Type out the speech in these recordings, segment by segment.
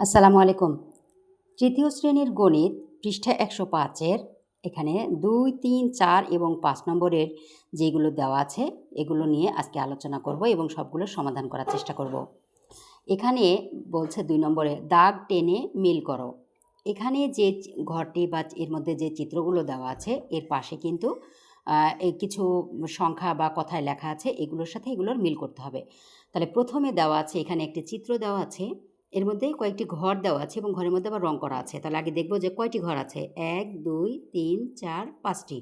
আসসালামু আলাইকুম। তৃতীয় শ্রেণির গণিত পৃষ্ঠা একশো পাঁচের এখানে দুই, তিন, চার এবং পাঁচ নম্বরের যেগুলো দেওয়া আছে এগুলো নিয়ে আজকে আলোচনা করব এবং সবগুলো সমাধান করার চেষ্টা করব। এখানে বলছে দুই নম্বরে, দাগ টেনে মিল করো। এখানে যে ঘরটি বা এর মধ্যে যে চিত্রগুলো দেওয়া আছে এর পাশে কিন্তু কিছু সংখ্যা বা কথায় লেখা আছে এগুলোর সাথে এগুলোর মিল করতে হবে। তাহলে প্রথমে দেওয়া আছে, এখানে একটি চিত্র দেওয়া আছে এর মধ্যে কয়েকটি ঘর দেওয়া আছে এবং ঘরের মধ্যে আবার রং করা আছে। তাহলে আগে দেখব যে কয়টি ঘর আছে? এক, দুই, তিন, চার, পাঁচটি।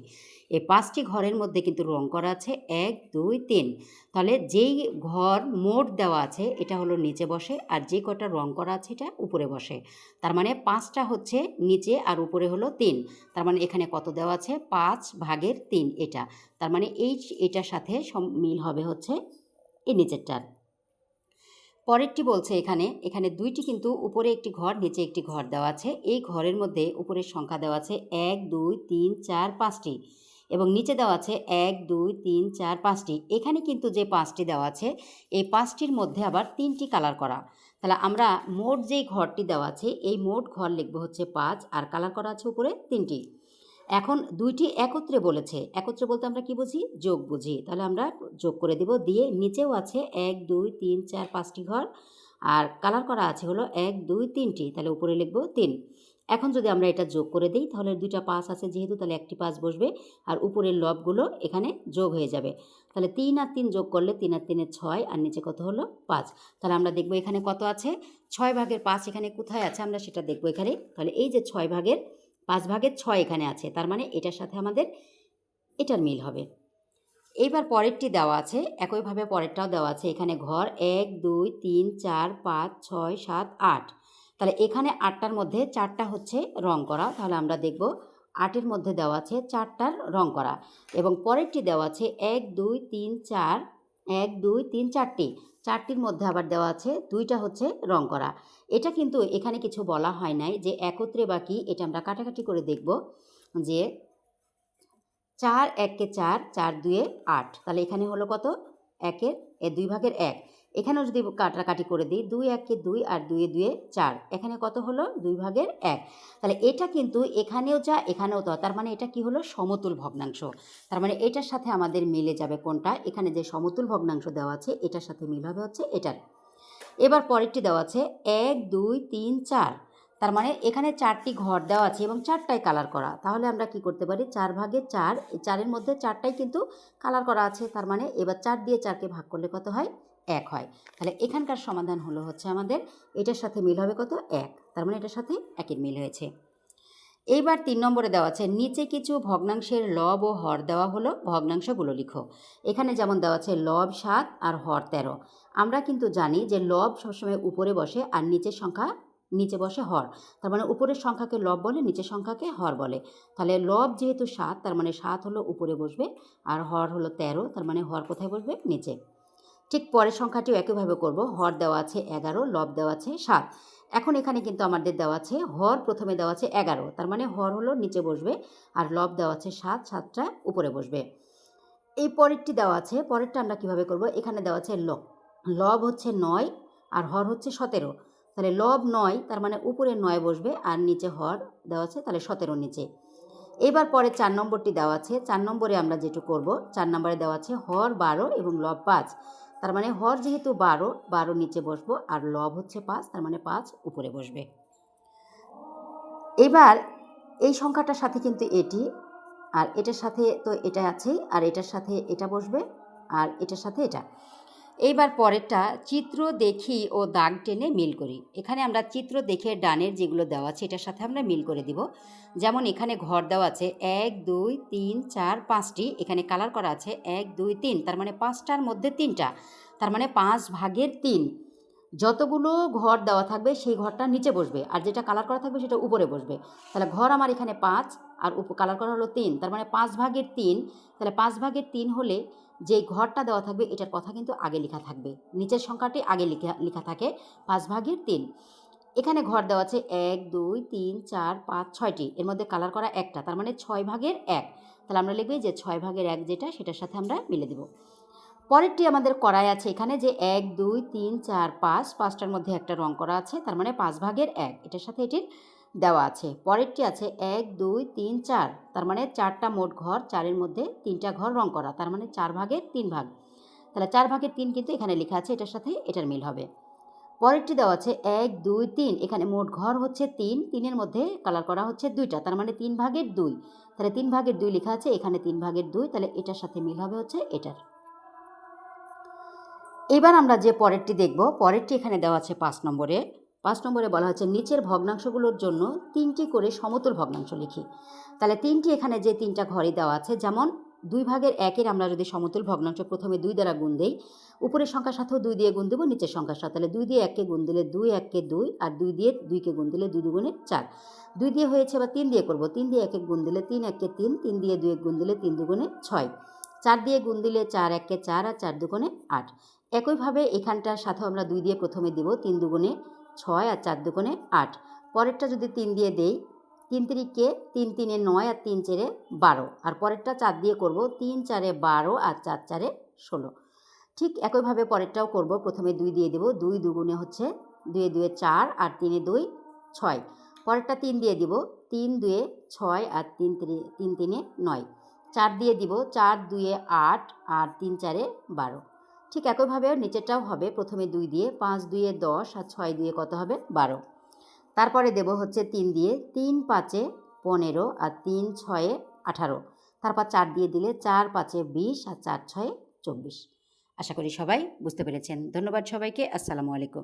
এই পাঁচটি ঘরের মধ্যে কিন্তু রং করা আছে। এক, দুই, তিন। তাহলে যেই ঘর মোট দেওয়া আছে, এটা হলো নিচে বসে আর যে কটা রং করা আছে, এটা উপরে বসে। তার মানে পাঁচটা হচ্ছে নিচে আর উপরে হলো তিন। তার মানে এখানে কত দেওয়া আছে? পাঁচ ভাগের তিন এটা। তার মানে এই এটার সাথে মিল হবে হচ্ছে এই নিচেরটার। পরেরটি বলছে এখানে এখানে দুইটি কিন্তু উপরে একটি ঘর, নিচে একটি ঘর দেওয়া আছে। এই ঘরের মধ্যে উপরের সংখ্যা দেওয়া আছে এক, দুই, তিন, চার, পাঁচটি এবং নিচে দেওয়া আছে এক, দুই, তিন, চার, পাঁচটি। এখানে কিন্তু যে পাঁচটি দেওয়া আছে, এই পাঁচটির মধ্যে আবার তিনটি কালার করা। তাহলে আমরা মোট যেই ঘরটি দেওয়া আছে, এই মোট ঘর লিখব হচ্ছে পাঁচ আর কালার করা আছে উপরে তিনটি। এখন দুইটি একত্রে বলেছে। একত্রে বলতে আমরা কি বুঝি? যোগ বুঝি। তাহলে আমরা যোগ করে দিব। দিয়ে নিচেও আছে এক, দুই, তিন, চার, পাঁচটি ঘর। আর কালার করা আছে হলো এক, দুই, তিনটি। তাহলে উপরে লিখব তিন। এখন যদি আমরা এটা যোগ করে দিই, তাহলে দুইটা পাঁচ আছে যেহেতু, তাহলে একটি পাঁচ বসবে। আর উপরের লবগুলো এখানে যোগ হয়ে যাবে। তাহলে তিন আর তিন যোগ করলে তিন আর তিনে ছয়, আর নিচে কত হলো? পাঁচ। তাহলে আমরা দেখব এখানে কত আছে? ছয় ভাগের পাঁচ এখানে কোথায় আছে? আমরা সেটা দেখব এখানে। তাহলে এই যে ছয় ভাগের পাঁচ ভাগের ছয় এখানে আছে। তার মানে এটার সাথে আমাদের এটার মিল হবে। এইবার পরেরটি দেওয়া আছে। একইভাবে পরেরটাও দেওয়া আছে। এখানে ঘর এক, দুই, তিন, চার, পাঁচ, ছয়, সাত, আট। তাহলে এখানে আটটার মধ্যে চারটা হচ্ছে রং করা। তাহলে আমরা দেখব আটের মধ্যে দেওয়া আছে চারটার রং করা। এবং পরেরটি দেওয়া আছে এক, দুই, তিন, চার, এক, দুই, তিন, চারটি। চারটির মধ্যে আবার দেওয়া আছে, দুইটা হচ্ছে রং করা। এটা কিন্তু এখানে কিছু বলা হয় নাই যে একত্রে বা কি, এটা আমরা কাটাকাটি করে দেখব যে চার এককে চার চার দুয়ে আট। তাহলে এখানে হলো কত? একের, এ দুই ভাগের এক। এখানেও যদি কাটাকাটি করে দিই, দুই একে দুই আর দুয়ে দুয়ে চার, এখানে কত হলো? দুই ভাগের এক। তাহলে এটা কিন্তু এখানেও যা, এখানেও তা, তার মানে এটা কি হলো? সমতুল ভগ্নাংশ। তার মানে এটার সাথে আমাদের মিলে যাবে কোনটা? এখানে যে সমতুল ভগ্নাংশ দেওয়া আছে, এটার সাথে মিল হবে হচ্ছে এটার। এবার পরেরটি দেওয়া আছে, এক, দুই, তিন, চার। তার মানে এখানে চারটি ঘর দেওয়া আছে এবং চারটায় কালার করা। তাহলে আমরা কি করতে পারি? চার ভাগে চার চারের মধ্যে চারটাই কিন্তু কালার করা আছে। তার মানে এবার চার দিয়ে চারকে ভাগ করলে কত হয়? এক হয়। তাহলে এখানকার সমাধান হলো হচ্ছে আমাদের এটার সাথে মিল হবে কত? এক। তার মানে এটার সাথে একের মিল হয়েছে। এইবার তিন নম্বরে দেওয়া আছে, নিচে কিছু ভগ্নাংশের লব ও হর দেওয়া হলো, ভগ্নাংশগুলো লিখো। এখানে যেমন দেওয়া আছে, লব সাত আর হর তেরো। আমরা কিন্তু জানি যে লব সবসময় উপরে বসে আর নিচের সংখ্যা, নিচে বসে হর। তার মানে উপরের সংখ্যাকে লব বলে, নিচের সংখ্যাকে হর বলে। তাহলে লব যেহেতু সাত, তার মানে সাত হলো উপরে বসবে আর হর হলো তেরো, তার মানে হর কোথায় বসবে? নিচে। ঠিক পরের সংখ্যাটিও একইভাবে করব। হর দেওয়া আছে এগারো, লব দেওয়া আছে সাত। এখন এখানে কিন্তু আমাদের দেওয়া আছে হর, প্রথমে দেওয়া আছে এগারো। তার মানে হর হলো নিচে বসবে আর লব দেওয়া আছে সাত, সাতটা উপরে বসবে। এই পরেরটি দেওয়া আছে, পরেরটা আমরা কীভাবে করব? এখানে দেওয়া আছে লব লব হচ্ছে নয় আর হর হচ্ছে সতেরো। তাহলে লব নয়, তার মানে উপরে নয় বসবে আর নিচে হর দেওয়া আছে তাহলে সতেরো নিচে। এবার পরে চার নম্বরটি দেওয়া আছে। চার নম্বরে আমরা যেটু করব, চার নম্বরে দেওয়া আছে হর বারো এবং লব পাঁচ। তার মানে হর যেহেতু বারো বারো নিচে বসবো আর লব হচ্ছে পাঁচ, তার মানে পাঁচ উপরে বসবে। এবার এই সংখ্যাটার সাথে কিন্তু এটি, আর এটার সাথে তো এটা আছেই আর এটার সাথে এটা বসবে, আর এটার সাথে এটা। এইবার পরেরটা চিত্র দেখি ও দাগ টেনে মিল করি। এখানে আমরা চিত্র দেখে ডানের যেগুলো দেওয়া আছে এটার সাথে আমরা মিল করে দিব। যেমন এখানে ঘর দেওয়া আছে এক, দুই, তিন, চার, পাঁচটি। এখানে কালার করা আছে এক, দুই, তিন। তার মানে পাঁচটার মধ্যে তিনটা। তার মানে পাঁচ ভাগের তিন। যতগুলো ঘর দেওয়া থাকবে সেই ঘরটা নিচে বসবে আর যেটা কালার করা থাকবে সেটা উপরে বসবে। তাহলে ঘর আমার এখানে পাঁচ আর উপ কালার করা হলো তিন। তার মানে পাঁচ ভাগের তিন, তাহলে পাঁচ ভাগের তিন হলে যে ঘরটা দেওয়া থাকবে এটার কথা কিন্তু আগে লেখা থাকবে। নিচের সংখ্যাটি আগে লেখা লেখা থাকে পাঁচ ভাগের তিন। এখানে ঘর দেওয়া আছে এক, দুই, তিন, চার, পাঁচ, ছয়টি। এর মধ্যে কালার করা একটা, তার মানে ছয় ভাগের এক। তাহলে আমরা লিখব যে ছয় ভাগের এক যেটা, সেটার সাথে আমরা মিলে দেব। পরেরটি আমাদের করাই আছে এখানে যে এক, দুই, তিন, চার, পাঁচ, পাঁচটার মধ্যে একটা রং করা আছে, তার মানে পাঁচ ভাগের এক, এটার সাথে এটির দেওয়া আছে। পরেরটি আছে এক, দুই, তিন, চার, তার মানে চারটা মোট ঘর, চারের মধ্যে তিনটা ঘর রং করা, তার মানে চার ভাগের তিন ভাগ। তাহলে চার ভাগের তিন কিন্তু এখানে লেখা আছে, এটার সাথে এটার মিল হবে। পরেরটি দেওয়া আছে এক, দুই, তিন, এখানে মোট ঘর হচ্ছে তিন, তিনের মধ্যে কালার করা হচ্ছে দুইটা, তার মানে তিন ভাগের দুই। তাহলে তিন ভাগের দুই লেখা আছে, এখানে তিন ভাগের দুই, তাহলে এটার সাথে মিল হবে হচ্ছে এটার। এবার আমরা যে পরেরটি দেখব, পরেরটি এখানে দেওয়া আছে পাঁচ নম্বরে। পাঁচ নম্বরে বলা হচ্ছে নিচের ভগ্নাংশগুলোর জন্য তিনটি করে সমতুল ভগ্নাংশ লিখি। তাহলে তিনটি এখানে যে তিনটা ঘরে দেওয়া আছে, যেমন দুই ভাগের একের আমরা যদি সমতুল ভগ্নাংশ প্রথমে দুই দ্বারা গুণ দেই, উপরের সংখ্যার সাথেও দুই দিয়ে গুণ দেবো, নিচের সংখ্যার সাথে। তাহলে দুই দিয়ে এককে গুণ দিলে দুই, এককে দুই, আর দুই দিয়ে দুইকে গুণ দিলে দুই দুগুণে চার। দুই দিয়ে হয়েছে বা তিন দিয়ে করব। তিন দিয়ে একে গুণ দিলে তিন, এককে তিন তিন দিয়ে দুই এক গুণ দিলে তিন দুগুণে ছয়। চার দিয়ে গুণ দিলে চার, এককে চার, আর চার দুগুণে আট। একইভাবে এখানটার সাথেও আমরা দুই দিয়ে প্রথমে দিব, তিন দুগুণে ছয় আর চার দুগুণে আট। পরেরটা যদি তিন দিয়ে দেই, তিন তিরিকে তিন তিনে নয় আর তিন চারে বারো। আর পরেরটা চার দিয়ে করব, তিন চারে বারো আর চার চারে ষোলো। ঠিক একইভাবে পরেরটাও করব, প্রথমে দুই দিয়ে দেব, দুই দুগুণে হচ্ছে দুয়ে দুয়ে চার আর তিনে দুই ছয়। পরেরটা তিন দিয়ে দিব, তিন দুয়ে ছয় আর তিন তিনে তিন তিনে নয়। চার দিয়ে দিব, চার দুয়ে আট আর তিন চারে বারো। ঠিক একইভাবে নিচেরটাও হবে প্রথমে দুই দিয়ে, পাঁচ দুইয়ে দশ আর ছয় দুয়ে কত হবে? বারো। তারপরে দেব হচ্ছে তিন দিয়ে, তিন পাঁচে পনেরো আর তিন ছয়ে আঠারো। তারপর চার দিয়ে দিলে চার পাঁচে বিশ আর চার ছয়ে চব্বিশ। আশা করি সবাই বুঝতে পেরেছেন। ধন্যবাদ সবাইকে। আসসালামু আলাইকুম।